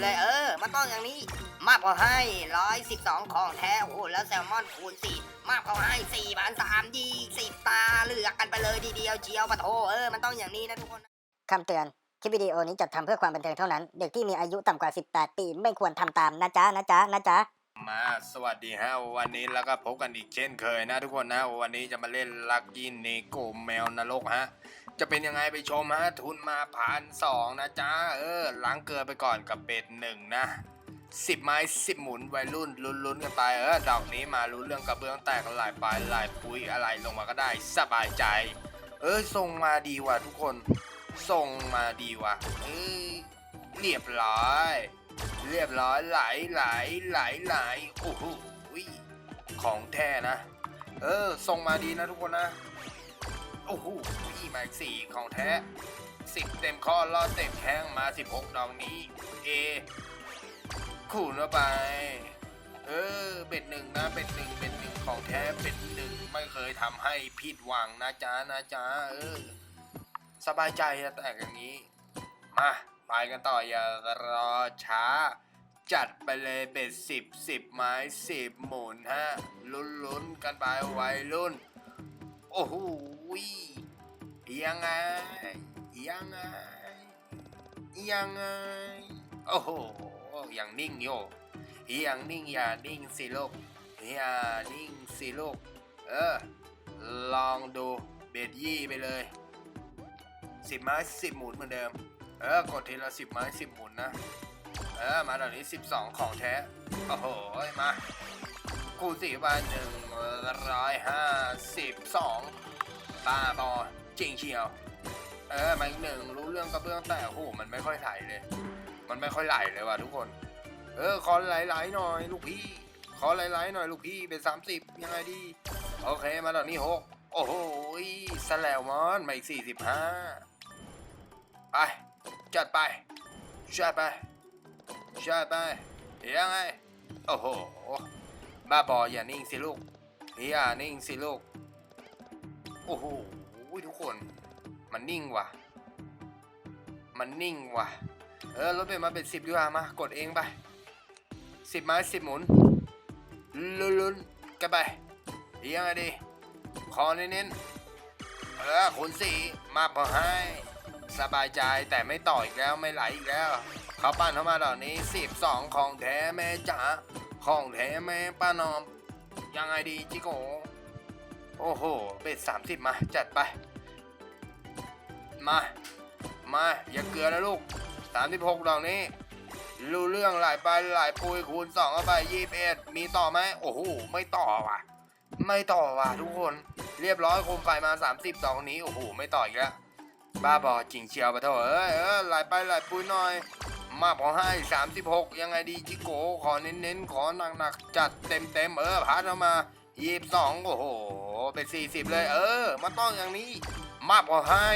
เลยเออมันต้องอย่างนี้ มากกว่าให้ร้อยสิบสองของแท้โอ้โหแล้วแซลมอนคูณสี่มากกว่าให้สี่พันสามยี่สิบตาเลือกกันไปเลยทีเดียวเชียวปะโถเออ มันต้องอย่างนี้นะทุกคน คำเตือน คลิปวิดีโอนี้จัดทำเพื่อความบันเทิงเท่านั้น เด็กที่มีอายุต่ำกว่า 18 ปีไม่ควรทำตามนะจ๊ะนะจ๊ะนะจ๊ะ มาสวัสดีฮะวันนี้แล้วก็พบกันอีกเช่นเคยนะทุกคนนะวันนี้จะมาเล่นลักยินเนโกแมวนรกฮะ จะเป็นยังไงไปชมฮะทุนมาพันสองนะจ๊ะ เออล้างเกลือไปก่อนกับเป็ดหนึ่งนะสิบไม้สิบหมุนวัยรุ่นลุ้นๆกันไปเออดอกนี้มารู้เรื่องกระเบื้องแตกหลายปลายหลายปุ้ยอะไรลงมาก็ได้สบายใจ เออส่งมาดีว่ะทุกคนส่งมาดีว่ะเอ้ยเรียบร้อย เรียบร้อยไหลไหลไหลไหลโอ้โหของแท้นะ เออส่งมาดีนะทุกคนนะโอ้โห มาอีกสี่ของแท้สิบเต็มข้อรอดเต็มแข้งมาสิบหกดอกนี้เอคูณเข้าไป เออเบ็ดหนึ่งนะเบ็ดหนึ่งเบ็ดหนึ่งของแท้เบ็ดหนึ่งไม่เคยทำให้ผิดหวังนะจ๊ะนะจ๊ะเออ สบายใจแต่อย่างนี้ มาไปกันต่ออย่ารอช้า จัดไปเลยเบ็ดสิบสิบไม้สิบหมุนฮะลุ้นลุ้นๆกันไปไวัยรุ่น โอ้โห ยังไง ยังไง ยังไง โอ้โหยังนิ่งโยยังนิ่งอย่านิ่งสิลูกอย่านิ่งสิลูก เออ ลองดูเบ็ดยี่ไปเลยสิบไม้สิบหมุนเหมือนเดิม เออกดทีละสิบไม้สิบหมุนนะ เออ มาตอนนี้สิบสองของแท้ โอ้โห มากูสี่บาทหนึ่งร้อยห้าสิบสองตาบอ จริงเชียวเออมาอีกหนึ่งรู้เรื่องกระเบื้องแต่โอ้โหมันไม่ค่อยไหลเลย มันไม่ค่อยไหลเลยว่ะทุกคน เออขอไหลๆหน่อย ลูกพี่ ขอไหลๆหน่อยลูกพี่เป็นสามสิบยังไงดี โอเคมาตอนนี้หกโอ้โหสแลมอนมาอีกสี่สิบห้าไป จัดไปจัดไปจัดไปยังไง โอ้โห บ้าบออย่านิ่งสิลูกอย่านิ่งสิลูก โอ้โหุ้ยทุกคนมันนิ่งว่ะ มันนิ่งว่ะ เออลดไปมาเป็นสิบดีกว่ามา กดเองไปสิบไม้สิบหมุนลุ้นกันไปยังไงดีขอเน้นๆเออคุณสี่มาพอให้ สบายใจแต่ไม่ต่ออีกแล้วไม่ไหลอีกแล้วเขาปั้นเข้ามาดอกนี้สิบสองของแท้แม่จ๋าของแท้แม่ป้านอมยังไงดีจิโก โอ้โหเป็ดสามสิบมา จัดไป มา มา อย่าเกลือนะลูกสามสิบหกดอกนี้ รู้เรื่องหลายไปหลายปุยคูณสองเข้าไปยี่สิบเอ็ดมีต่อไหมโอ้โห ไม่ต่อว่ะ ไม่ต่อว่ะทุกคน เรียบร้อยโคมไฟมา30ดอกนี้ โอ้โห ไม่ต่ออีกแล้ว บ้าบอจริงเชียวปะเถอะเอ้ยเออไหลไปไหลปุยหน่อยมากพอให้36ยังไงดีจิโก้ขอเน้นๆ ขอหนักๆ จัดเต็มๆ เออพาเข้ามา22โอ้โห เป็น40 เลย เออมันต้องอย่างนี้ มากกว่าให้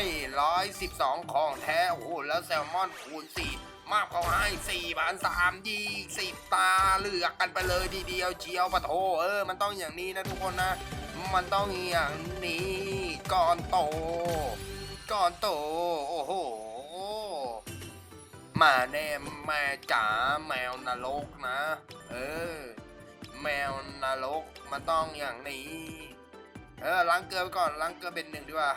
112 ของแท้ โอ้โห แล้วแซลมอนคูณ4 มากกว่าให้4บาน3ยี่สิบตาเลือกกันไปเลยทีเดียวเชียวปะโถเออ มันต้องอย่างนี้นะทุกคนนะ มันต้องอย่างนี้ก่อนโต ก่อนโต โอ้โหมาแน่แม่จ๋าแมวนรกนะ เออ แมวนรกมันต้องอย่างนี้ เออล้างเกลือไปก่อนล้างเกลือเป็นหนึ่งดีกว่า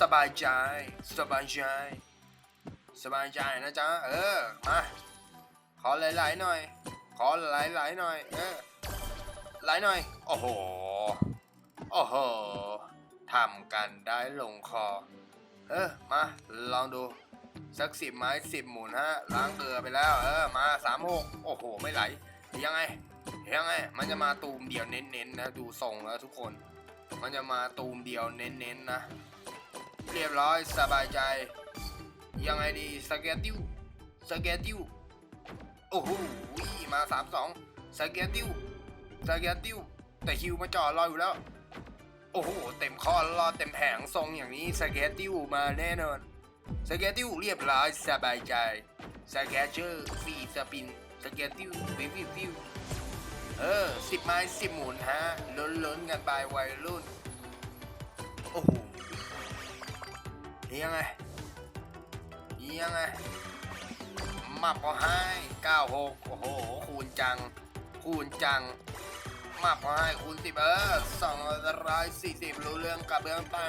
สบายใจสบายใจสบายใจนะจ๊ะเออมาขอหลายๆหน่อย ขอหลายๆหน่อย เออหลายหน่อยโอ้โหโอ้โหทำกันได้ลงคอ เออมาลองดูสักสิบไม้สิบหมุนฮะล้างเกลือไปแล้ว เออมาสามหกโอ้โห ไม่ไหลยังไง ยังไงมันจะมาตูมเดียวเน้นๆนะ ดูทรงแล้วทุกคน มันจะมาตูมเดียวเน้นๆนะ เรียบร้อยสบายใจ ยังไงดีสเกตติวสเกตติวโอ้โหมาสามสองสเกตติวสเกตติวแต่ฮิวมาจ่อรออยู่แล้ว โอ้โห เต็มข้อรอเต็มแผงทรงอย่างนี้สเกตติวมาแน่นอนสเกตติวเรียบร้อยสบายใจสเกเจอร์ฟีสปินสเกตติววิววิววิว เออสิบไม้สิบหมุนฮะล้นๆกันไปวัยรุ่น โอ้โหยังไงยังไงมาพอให้เก้าหกโอ้โห คูณจัง คูณจังมาพอให้คูณสิบเออสองร้อยสี่สิบรู้เรื่องกับเรื่องตา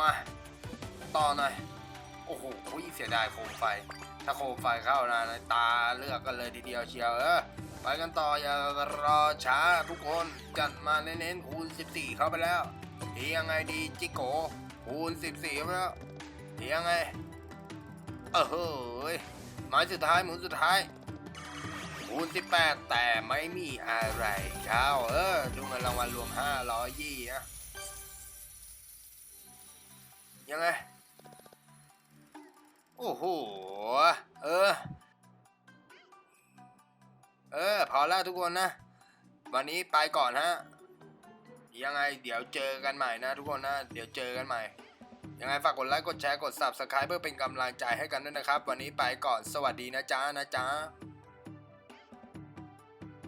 มาต่อหน่อย โอ้โหเสียดายโคมไฟ ถ้าโคมไฟเข้านะตาเลือกกันเลยทีเดียวเชียวเออ ไปกันต่ออย่ารอช้าทุกคนจัดมาเน้นๆคูณ 14 เข้าไปแล้วทียังไงดีจิโกคูณ 14เข้าไปแล้วทียังไงเออเฮ้ยไม้สุดท้ายหมุนสุดท้ายคูณ 18 แต่ไม่มีอะไรเข้าเออดูเงินรางวัลรวม 500ยี่นะยังไง โอ้โห เออ เออ พอแล้วทุกคนนะ วันนี้ไปก่อนฮะ ยังไงเดี๋ยวเจอกันใหม่นะ ทุกคนนะ เดี๋ยวเจอกันใหม่ ยังไงฝากกดไลค์ กดแชร์ กด subscribe เพื่อเป็นกำลังใจให้กันด้วยนะครับ วันนี้ไปก่อน สวัสดีนะจ๊ะนะจ๊ะ